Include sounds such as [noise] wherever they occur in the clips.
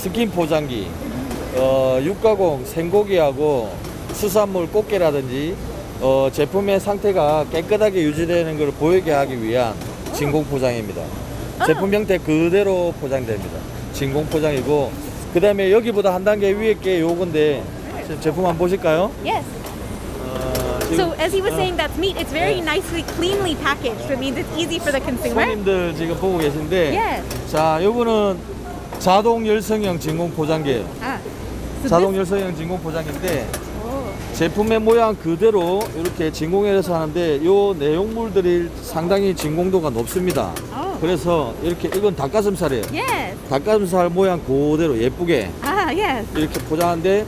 치킨 포장기, 어, 육가공 생고기하고 수산물 꽃게라든지 어, 제품의 상태가 깨끗하게 유지되는 것을 보이게 하기 위한 진공 포장입니다. 제품 형태 그대로 포장됩니다. 진공 포장이고 그 다음에 여기보다 한 단계 위에 게 요건데 제- 제품 한번 보실까요? Yes. 어, So as he was 어, saying, that's meat. It's very Yeah. nicely, cleanly packaged. So it means it's easy for the consumer. 손님들 지금 보고 계신데 Yes. 자 요거는 자동 열성형 진공 포장기예요. Ah. So 자동 this, 열성형 진공 포장기인데. 제품의 모양 그대로 이렇게 진공해서 하는데 요 내용물들이 상당히 진공도가 높습니다. 어. 그래서 이렇게 이건 닭가슴살이에요. Yes. 닭가슴살 모양 그대로 예쁘게 Ah, yes. 이렇게 포장하는데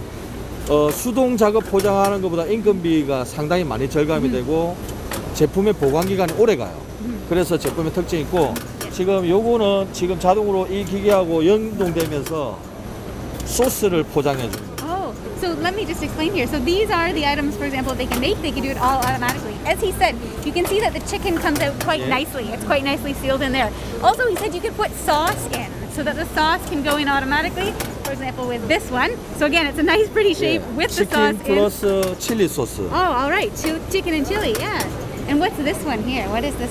어, 수동 작업 포장하는 것보다 인건비가 상당히 많이 절감이 되고 제품의 보관 기간이 오래 가요. 그래서 제품의 특징이 있고 지금 요거는 지금 자동으로 이 기계하고 연동되면서 소스를 포장해 줍니다. Oh, so let me just explain here. So these are the items, for example, they can make. They can do it all automatically. As he said, you can see that the chicken comes out quite Yeah. nicely. It's quite nicely sealed in there. Also, he said you could put sauce in, so that the sauce can go in automatically. For example, with this one. So again, it's a nice, pretty shape with the sauce 치킨 in. 플러스 칠리 소스. Oh, all right. Two chicken and chili. Yeah. And what's this one here? What is this?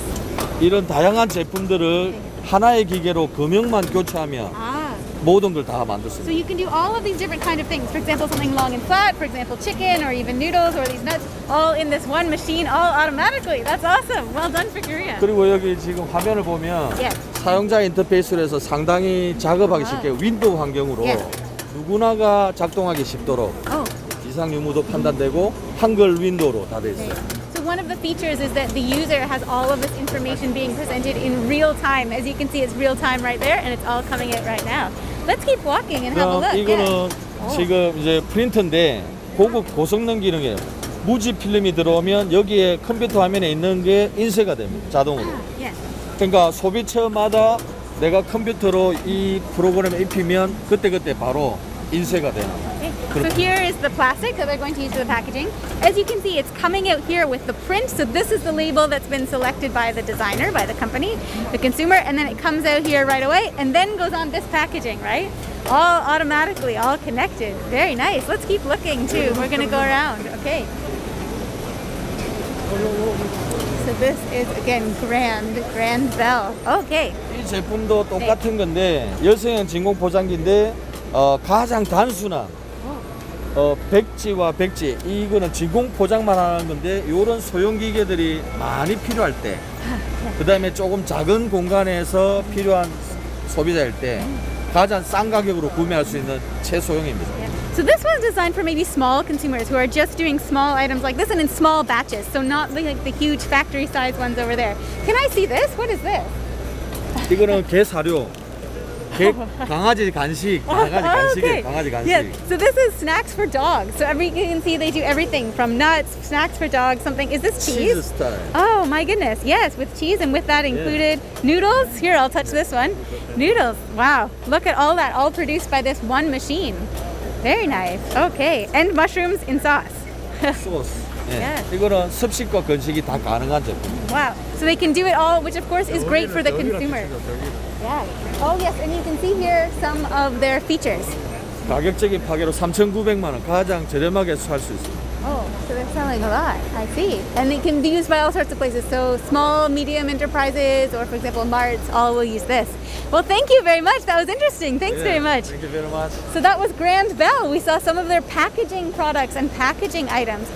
이런 다양한 제품들을 하나의 기계로 금형만 교체하면 Ah. 모든 걸다 So 만들습니다. you can do all of these different kind of things. For example, something long and flat. For example, chicken or even noodles or these nuts, all in this one machine, all automatically. That's awesome. Well done for Korea. 그리고 여기 지금 화면을 보면 Yes. 사용자 인터페이스로 해서 상당히 작업하기 아. 쉽게 윈도우 환경으로 예. 누구나가 작동하기 쉽도록 Oh. 이상 유무도 판단되고 한글 윈도우로 다 돼 있어요. One of the features is that the user has all of this information being presented in real time. As you can see, it's real time right there, and it's all coming out right now. Let's keep walking and have a look. 이거는 Yeah. 지금 이제 프린터인데 고급 고성능 기능이에요. 무지 필름이 들어오면 여기에 컴퓨터 화면에 있는 게 인쇄가 됩니다. 자동으로. Ah, yes. 그러니까 소비처마다 내가 컴퓨터로 이 프로그램을 입히면 그때그때 바로 인쇄가 되는 거예요. Okay. So here is the plastic that they're going to use for the packaging. As you can see, it's coming out here with the print. So this is the label that's been selected by the designer, by the company, the consumer, and then it comes out here right away and then goes on this packaging, right? All automatically, all connected. Very nice. Let's keep looking too. We're gonna go around. Okay. So this is again Grand Grand Bell. Okay. 이 제품도 똑같은 건데 열성형 진공 포장기인데 어, 가장 단순한 어, 백지와 백지 이거는 진공 포장만 하는 건데 이런 소형 기계들이 많이 필요할 때 그다음에 조금 작은 공간에서 필요한 소비자일 때 가장 싼 가격으로 구매할 수 있는 최소형입니다. So this was designed for maybe small consumers who are just doing small items like this and in small batches. So not like the huge factory size ones over there. Can I see this? What is this? 이거는 개 사료, 개 강아지 간식, [laughs] 강아지 간식이에요. 강아지 간식. Yes. So this is snacks for dogs. So every you can see they do everything from nuts, snacks for dogs, something. Is this 치즈 cheese? 스타일. Oh my goodness. Yes, with cheese and with that included noodles. Here, I'll touch this one. Noodles. Wow. Look at all that all produced by this one machine. Very nice. Okay. And mushrooms in sauce. [laughs] 소스. 예. Yes. 이거는 습식과 건식이 다 가능한 제품. Wow. So they can do it all, which of course is great for the consumer. Yeah. Oh yes, and you can see here some of their features. 가격적인 파괴로 3,900만 원 가장 저렴하게 살 수 있습니다. Oh, so they're selling a lot. I see. And it can be used by all sorts of places. So small, medium enterprises, or for example, marts, all will use this. Well, thank you very much. That was interesting. Thanks very much. Thank you very much. So that was Grand Bell. We saw some of their packaging products and packaging items.